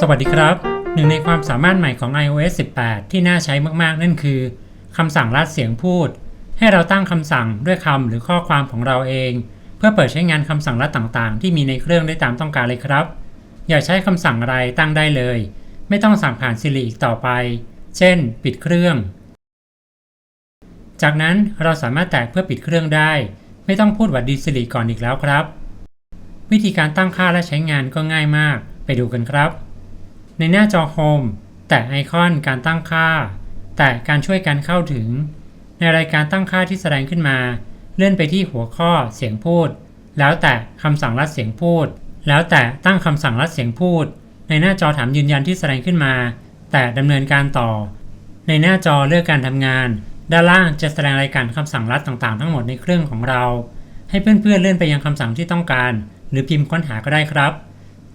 สวัสดีครับ หนึ่งในความสามารถใหม่ของ iOS 18 ที่น่าใช้มากๆ นั่นคือคำสั่งลัดเสียงพูด ให้เราตั้งคำสั่งด้วยคำหรือข้อความของเราเอง เพื่อเปิดใช้งานคำสั่งลัดต่างๆ ที่มีในเครื่องได้ตามต้องการเลยครับ อยากใช้คำสั่งอะไรตั้งได้เลย ไม่ต้องสั่งผ่าน Siri อีกต่อไป เช่น ปิดเครื่อง จากนั้นเราสามารถแตะเพื่อปิดเครื่องได้ ไม่ต้องพูดหวัดดี Siri ก่อนอีกแล้วครับ วิธีการตั้งค่าและใช้งานก็ง่ายมาก ไปดูกันครับ ในหน้าจอ Home แตะไอคอนการตั้งค่า แตะการช่วยการเข้าถึง ในรายการตั้งค่าที่แสดงขึ้นมา เลื่อนไปที่หัวข้อเสียงพูด แล้วแตะคำสั่งลัดเสียงพูด แล้วแตะตั้งคำสั่งลัดเสียงพูด ในหน้าจอถามยืนยันที่แสดงขึ้นมา แตะดำเนินการต่อ ในหน้าจอเลือกการทำงาน ด้านล่างจะแสดงรายการคำสั่งลัดต่างๆ ทั้งหมดในเครื่องของเรา ให้เพื่อนๆเลื่อนไปยังคำสั่งที่ต้องการ หรือพิมพ์ค้นหาก็ได้ครับ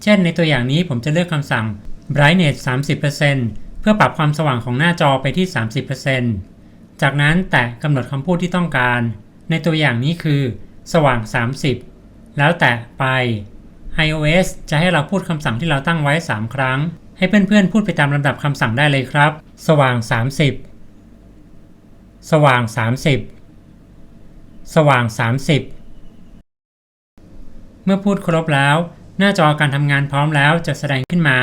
เช่น ในตัวอย่างนี้ผมจะเลือกคำสั่ง brightness 30%เพื่อปรับความสว่างของหน้าจอไปที่ 30%จากนั้นแตะกำหนดคำพูดที่ต้องการ ในตัวอย่างนี้คือ สว่าง 30 แล้วแตะไป iOS จะให้เราพูดคำสั่งที่เราตั้งไว้ 3 ครั้ง ให้เพื่อนๆ พูดไปตามลำดับคำสั่งได้เลยครับ สว่าง 30 สว่าง 30 สว่าง 30 เมื่อพูดครบแล้ว หน้าจอการทำงานพร้อมแล้วจะแสดงขึ้นมา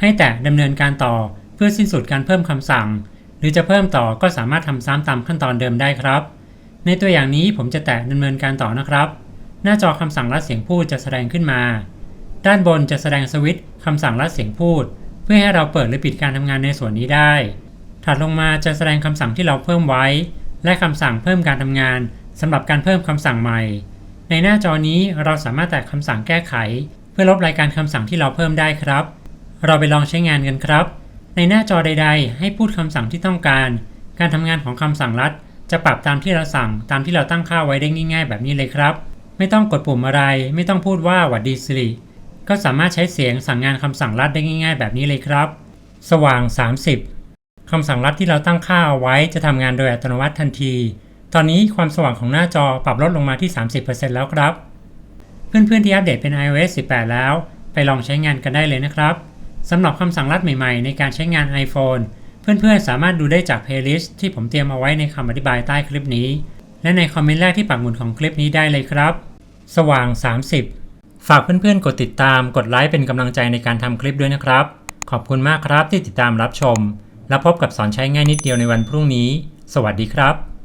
ให้แตะดำเนินการต่อเพื่อสิ้นสุดการเพิ่มคำสั่ง หรือจะเพิ่มต่อก็สามารถทำซ้ำตามขั้นตอนเดิมได้ครับ ในตัวอย่างนี้ผมจะแตะดำเนินการต่อนะครับ หน้าจอคำสั่งลัดเสียงพูดจะแสดงขึ้นมา ด้านบนจะแสดงสวิตช์คำสั่งลัดเสียงพูด เพื่อให้เราเปิดหรือปิดการทำงานในส่วนนี้ได้ ถัดลงมาจะแสดงคำสั่งที่เราเพิ่มไว้ และคำสั่งเพิ่มการทำงานสำหรับการเพิ่มคำสั่งใหม่ ในหน้าจอนี้เราสามารถแตะคำสั่งแก้ไข เพื่อลบรายการคำสั่งที่เราเพิ่มได้ครับ เราไปลองใช้งานกันครับ ในหน้าจอใด ๆ ให้พูดคำสั่งที่ต้องการ การทำงานของคำสั่งลัด จะปรับตามที่เราสั่งตามที่เราตั้งค่าไว้ได้ง่าย ๆ แบบนี้เลยครับ ไม่ต้องกดปุ่มอะไร ไม่ต้องพูดว่าหวัดดีสิริก็สามารถใช้เสียงสั่งงานคำสั่งลัดได้ง่าย ๆ แบบนี้เลยครับ สว่าง 30 คำสั่งลัดที่เราตั้งค่าเอาไว้จะทำงานโดยอัตโนมัติทันที ตอนนี้ความสว่างของหน้าจอปรับลดลงมาที่ 30%แล้วครับ เพื่อนๆที่อัปเดตเป็น iOS 18 แล้ว ไปลองใช้งานกันได้เลยนะครับ สำหรับคำสั่งลัดใหม่ๆ ในการใช้งาน iPhone เพื่อนๆ สามารถดูได้จาก playlist ที่ผมเตรียมเอาไว้ในคำอธิบายใต้คลิปนี้ และในคอมเมนต์แรกที่ปักหมุดของคลิปนี้ได้เลยครับ สว่าง 30 ฝากเพื่อนๆ กดติดตาม กดไลค์เป็นกำลังใจในการทำคลิปด้วยนะครับ ขอบคุณมากครับที่ติดตามรับชม แล้วพบกับสอนใช้ง่ายนิดเดียวในวันพรุ่งนี้ สวัสดีครับ